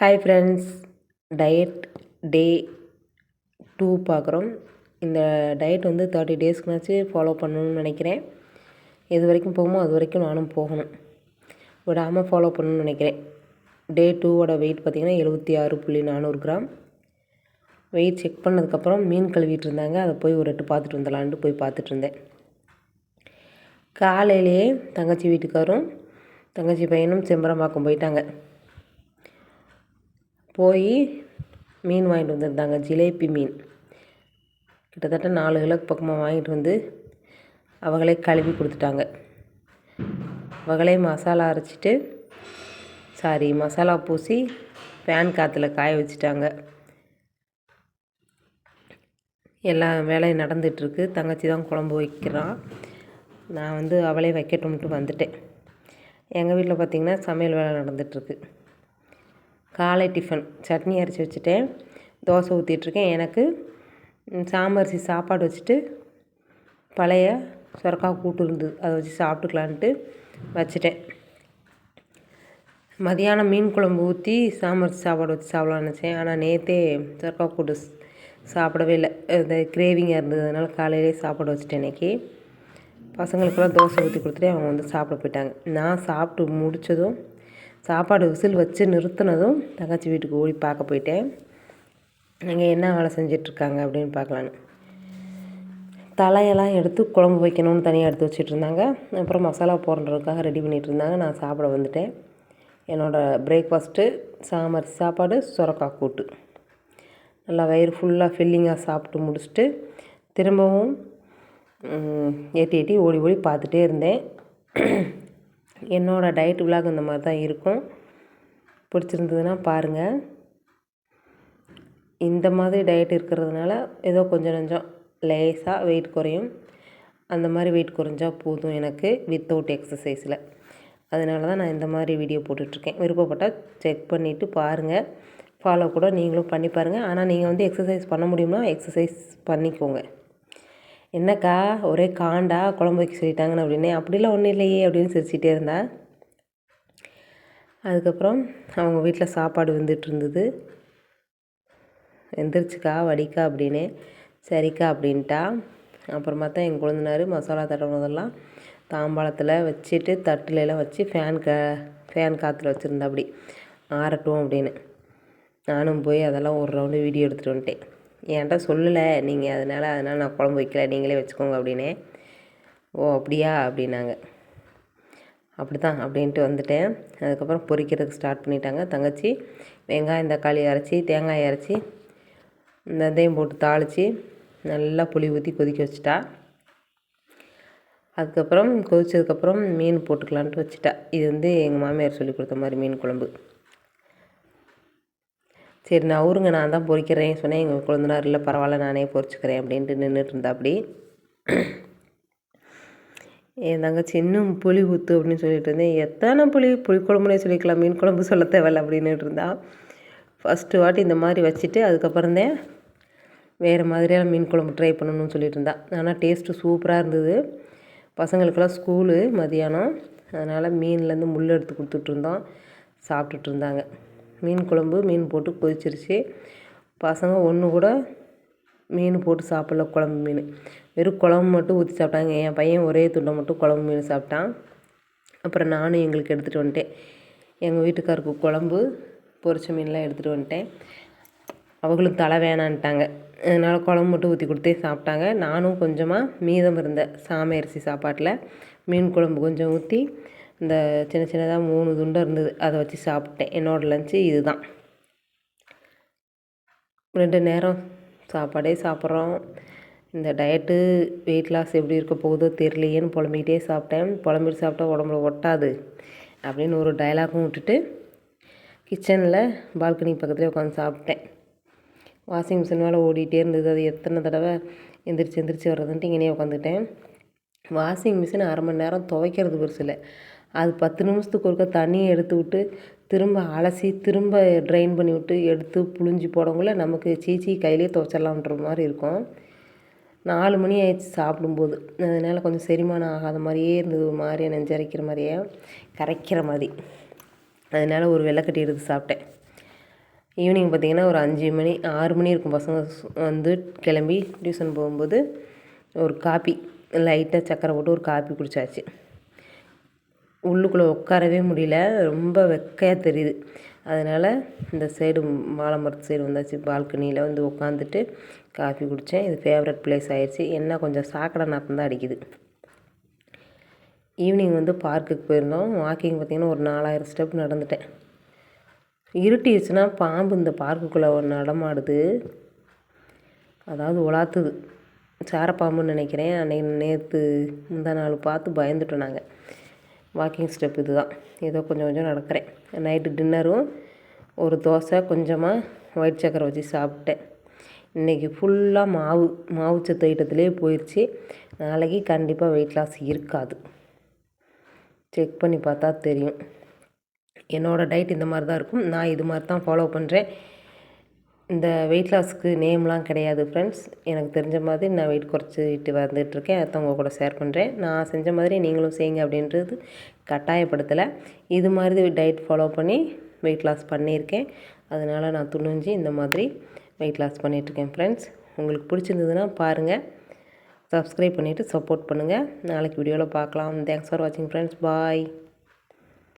Hi friends diet day two பார்க்குறோம். இந்த diet வந்து தேர்ட்டி டேஸ்க்குனாச்சு ஃபாலோ பண்ணணும்னு நினைக்கிறேன். எது வரைக்கும் போகுமோ அது வரைக்கும் நானும் போகணும். விடாமல் ஃபாலோ பண்ணணும்னு நினைக்கிறேன். டே டூவோட வெயிட் பார்த்திங்கன்னா எழுபத்தி ஆறு புள்ளி நானூறு கிராம். வெயிட் செக் பண்ணதுக்கப்புறம் மீன் கழுவிட்டு இருந்தாங்க. அதை போய் ஒரு எட்டு பார்த்துட்டு வந்துடலான்ட்டு போய் பார்த்துட்டு இருந்தேன். காலையிலேயே தங்கச்சி வீட்டுக்காரும் தங்கச்சி பையனும் செம்பரம்பாக்கம் போயிட்டாங்க. போய் மீன் வாங்கிட்டு வந்திருந்தாங்க ஜிலேபி மீன். கிட்டத்தட்ட நாலு கிலோக்கு பக்கமாக வாங்கிட்டு வந்து அவங்களே கழுவி கொடுத்துட்டாங்க. அவங்களே மசாலா அரைச்சிட்டு சாரி மசாலா பூசி ஃபேன் காற்றுல காய வச்சுட்டாங்க. எல்லா வேலையும் நடந்துகிட்ருக்கு தங்கச்சி தான் குழம்பு வைக்கிறான் நான் வந்து அவளே வைக்கட்டும்ட்டு வந்துட்டேன். எங்கள் வீட்டில் பார்த்திங்கன்னா சமையல் வேலை நடந்துகிட்ருக்கு காலை டிஃபன். சட்னி அரைச்சி வச்சுட்டேன் தோசை ஊற்றிட்டுருக்கேன் எனக்கு சாம்பரிசி சாப்பாடு வச்சுட்டு பழைய சுரக்கா கூட்டு இருந்தது. அதை வச்சு சாப்பிட்டுக்கலான்ட்டு வச்சுட்டேன். மதியானம் மீன் குழம்பு ஊற்றி சாம்பரிசி சாப்பாடு வச்சு சாப்பிடலாம்னு நினச்சேன். ஆனால் நேற்றே சுரக்கா கூட்டு சாப்பிடவே இல்லை. இந்த கிரேவிங்காக இருந்தது. அதனால் காலையிலே சாப்பாடு வச்சுட்டேன் இன்றைக்கி பசங்களுக்கெல்லாம் தோசை ஊற்றி கொடுத்துட்டு அவங்க வந்து சாப்பிட போயிட்டாங்க. நான் சாப்பிட்டு முடித்ததும் சாப்பாடு விசில் வச்சு நிறுத்தினதும் தங்கச்சி வீட்டுக்கு ஓடி பார்க்க போயிட்டேன். அங்கே என்ன வேலை செஞ்சிட்ருக்காங்க அப்படின்னு பார்க்கலான்னு. தலையெல்லாம் எடுத்து குழம்பு வைக்கணும்னு தனியாக எடுத்து வச்சுட்டு இருந்தாங்க அப்புறம் மசாலா போடுறதுக்காக ரெடி பண்ணிகிட்டு இருந்தாங்க நான் சாப்பிட வந்துட்டேன். என்னோடய பிரேக்ஃபாஸ்ட்டு சாமர் சாப்பாடு சுரக்காய் கூட்டு. நல்லா வயிறு ஃபுல்லாக ஃபில்லிங்காக சாப்பிட்டு முடிச்சுட்டு திரும்பவும் ஏற்றி ஏற்றி ஓடி ஓடி பார்த்துட்டே இருந்தேன். என்னோடய டயட் விலாக் இந்த மாதிரி தான் இருக்கும். பிடிச்சிருந்ததுன்னா பாருங்கள் இந்த மாதிரி டயட் இருக்கிறதுனால ஏதோ கொஞ்சம் கொஞ்சம் லேஸாக வெயிட் குறையும். அந்த மாதிரி வெயிட் குறைஞ்சா போதும் எனக்கு வித்தவுட் எக்ஸசைஸில் அதனால தான் நான் இந்த மாதிரி வீடியோ போட்டுட்ருக்கேன். விருப்பப்பட்டால் செக் பண்ணிவிட்டு பாருங்கள் ஃபாலோ கூட நீங்களும் பண்ணி பாருங்கள் ஆனால் நீங்கள் வந்து எக்ஸசைஸ் பண்ண முடியும்னா எக்ஸசைஸ் பண்ணிக்கோங்க. என்னக்கா ஒரே காண்டா குழம்பு வைக்க சொல்லிட்டாங்கன்னு அப்படின்னே அப்படிலாம் ஒன்றும் இல்லையே அப்படின்னு சிரிச்சிட்டே இருந்தா. அதுக்கப்புறம் அவங்க வீட்டில் சாப்பாடு வந்துட்டு இருந்தது. எந்திரிச்சுக்கா வடிக்கா அப்படின்னு. சரிக்கா அப்படின்ட்டா. அப்புறமா தான் எங்கள் குழந்தைனாரு மசாலா தடவுனதெல்லாம் தாம்பாளத்தில் வச்சுட்டு தட்டுலலாம் வச்சு ஃபேன் க ஃபேன் காற்றுல வச்சுருந்தா அப்படி ஆறட்டும் அப்படின்னு. நானும் போய் அதெல்லாம் ஒரு ரவுண்டு வீடியோ எடுத்துகிட்டு வந்துட்டேன். என்கிட்ட சொல்லலை. நீங்கள் அதனால் அதனால் நான் குழம்பு வைக்கல. நீங்களே வச்சுக்கோங்க அப்படின்னே. ஓ அப்படியா? அப்படின்னாங்க. அப்படி தான் அப்படின்ட்டு வந்துட்டேன். அதுக்கப்புறம் பொரிக்கிறதுக்கு ஸ்டார்ட் பண்ணிட்டாங்க. தங்கச்சி வெங்காயம் தக்காளி அரைச்சி தேங்காய் அரைச்சி வெந்தயம் போட்டு தாளித்து நல்லா புளி ஊற்றி கொதிக்க வச்சுட்டா. அதுக்கப்புறம் கொதித்ததுக்கப்புறம் மீன் போட்டுக்கலான்ட்டு வச்சுட்டா. இது வந்து எங்கள் மாமியார் சொல்லி கொடுத்த மாதிரி மீன் குழம்பு. சரி நான் அவருங்க நான் தான் பொறிக்கிறேன். சொன்னேன் எங்கள் குழந்தனார் இல்லை பரவாயில்ல நானே பொறிச்சிக்கிறேன் அப்படின்ட்டு நின்றுட்டு இருந்தா அப்படி என் தங்கச்சி இன்னும் புளி ஊத்து அப்படின்னு சொல்லிட்டு இருந்தேன். எத்தனை புளி? புளி குழம்புனே சொல்லிக்கலாம் மீன் குழம்பு சொல்ல தேவையில்ல அப்படின்னுட்டு இருந்தா. ஃபஸ்ட்டு வாட்டி இந்த மாதிரி வச்சுட்டு அதுக்கப்புறந்தேன் வேறு மாதிரியான மீன் குழம்பு ட்ரை பண்ணணும்னு சொல்லிட்டு இருந்தா. ஆனால் டேஸ்ட்டு சூப்பராக இருந்தது. பசங்களுக்கெல்லாம் ஸ்கூலு மதியானம். அதனால் மீன்லேருந்து முள் எடுத்து கொடுத்துட்ருந்தோம் சாப்பிட்டுட்டு இருந்தாங்க. மீன் குழம்பு மீன் போட்டு கொதிச்சிருச்சு. பசங்க ஒன்று கூட மீன் போட்டு சாப்பிடல குழம்பு மீன். வெறும் குழம்பு மட்டும் ஊற்றி சாப்பிட்டாங்க. என் பையன் ஒரே துண்டை மட்டும் குழம்பு மீன் சாப்பிட்டான். அப்புறம் நானும் எங்களுக்கு எடுத்துகிட்டு வந்துட்டேன். எங்கள் வீட்டுக்காருக்கு குழம்பு பொரிச்ச மீன்லாம் எடுத்துகிட்டு வந்துட்டேன். அவங்களும் தலை வேணான்ட்டாங்க. அதனால் குழம்பு மட்டும் ஊற்றி கொடுத்தே சாப்பிட்டாங்க. நானும் கொஞ்சமாக மீதம் இருந்த சாமை அரிசி சாப்பாட்டில் மீன் குழம்பு கொஞ்சம் ஊற்றி இந்த சின்ன சின்னதாக மூணு துண்டு இருந்தது. அதை வச்சு சாப்பிட்டேன். என்னோடய லஞ்சு இது தான் ரெண்டு நேரம் சாப்பாடே சாப்பிட்றோம். இந்த டயட்டு வெயிட் லாஸ் எப்படி இருக்க போகுதோ தெரியலையேன்னு புலம்பிக்கிட்டே சாப்பிட்டேன். புலம்பிட்டு சாப்பிட்டா உடம்புல ஒட்டாது அப்படின்னு ஒரு டைலாகும் விட்டுட்டு கிச்சனில் பால்கனி பக்கத்துலேயே உட்காந்து சாப்பிட்டேன். வாஷிங் மிஷின் மேலே ஓடிட்டே இருந்தது. அது எத்தனை தடவை எந்திரிச்சு எந்திரிச்சு வர்றதுன்ட்டு இங்கேயே உட்காந்துட்டேன். வாஷிங் மிஷின் அரை மணி நேரம் துவைக்கிறது பெருசு இல்லை அது பத்து நிமிஷத்துக்கு ஒருக்க தண்ணியை எடுத்து விட்டு திரும்ப அலசி திரும்ப ட்ரைன் பண்ணி விட்டு எடுத்து புழிஞ்சு போடக்குள்ள நமக்கு சீச்சி கையிலே துவைச்சிடலான்ற மாதிரி இருக்கும். நாலு மணி ஆயிடுச்சு சாப்பிடும்போது. அதனால் கொஞ்சம் செரிமானம் ஆகாத மாதிரியே இருந்தது. ஒரு மாதிரியே நெஞ்சரைக்கிற மாதிரியே கரைக்கிற மாதிரி. அதனால் ஒரு வெள்ளைக்கட்டி எடுத்து சாப்பிட்டேன். ஈவினிங் பார்த்திங்கன்னா ஒரு அஞ்சு மணி ஆறு மணி இருக்கும். பசங்க வந்து கிளம்பி டியூஷன் போகும்போது ஒரு காப்பி லைட்டாக சக்கரை போட்டு ஒரு காப்பி குடித்தாச்சு உள்ளுக்குள்ளே உட்காரவே முடியல. ரொம்ப வெக்கையாக தெரியுது. அதனால் இந்த சைடு வாழை மரத்து சைடு வந்தாச்சு. பால்கனியில் வந்து உட்காந்துட்டு காஃபி குடித்தேன் இது ஃபேவரட் பிளேஸ் ஆயிடுச்சு. என்ன கொஞ்சம் சாக்கடை நாற்றம் தான் அடிக்குது. ஈவினிங் வந்து பார்க்குக்கு போயிருந்தோம். வாக்கிங் பார்த்திங்கன்னா ஒரு நாலாயிரம் ஸ்டெப் நடந்துட்டேன். இருட்டிடுச்சுன்னா பாம்பு இந்த பார்க்குக்குள்ளே நடமாடுது. அதாவது உலாத்துது. சாரப்பாம்புன்னு நினைக்கிறேன். அன்னைக்கு நேற்று முந்தா நாள் பார்த்து பயந்துட்டோம் நாங்கள் வாக்கிங் ஸ்டெப் இது தான் ஏதோ கொஞ்சம் கொஞ்சம் நடக்கிறேன். நைட்டு டின்னரும் ஒரு தோசை கொஞ்சமாக ஒயிட் சக்கரை வச்சு சாப்பிட்டேன். இன்றைக்கி ஃபுல்லாக மாவு மாவு சத்து ஐட்டத்துலேயே போயிடுச்சு நாளைக்கு கண்டிப்பாக வெயிட் லாஸ் இருக்காது. செக் பண்ணி பார்த்தா தெரியும். என்னோடய டயட் இந்த மாதிரி தான் இருக்கும். நான் இது மாதிரி தான் ஃபாலோ பண்ணுறேன் இந்த வெயிட் லாஸ்க்கு நேம்லாம் கிடையாது ஃப்ரெண்ட்ஸ் எனக்கு தெரிஞ்ச மாதிரி நான் வெயிட் குறைச்சிட்டு வந்துட்டுருக்கேன். அதை உங்கள் கூட ஷேர் பண்ணுறேன் நான் செஞ்ச மாதிரி நீங்களும் செய்யுங்க அப்படின்றது கட்டாயப்படுத்தலை. இது மாதிரி டயட் ஃபாலோ பண்ணி வெயிட் லாஸ் பண்ணியிருக்கேன். அதனால் நான் துணிஞ்சு இந்த மாதிரி வெயிட் லாஸ் பண்ணிகிட்ருக்கேன் ஃப்ரெண்ட்ஸ் உங்களுக்கு பிடிச்சிருந்ததுன்னா பாருங்கள் சப்ஸ்கிரைப் பண்ணிவிட்டு சப்போர்ட் பண்ணுங்கள் நாளைக்கு வீடியோவில் பார்க்கலாம். தேங்க்ஸ் ஃபார் வாட்சிங் ஃப்ரெண்ட்ஸ் பாய்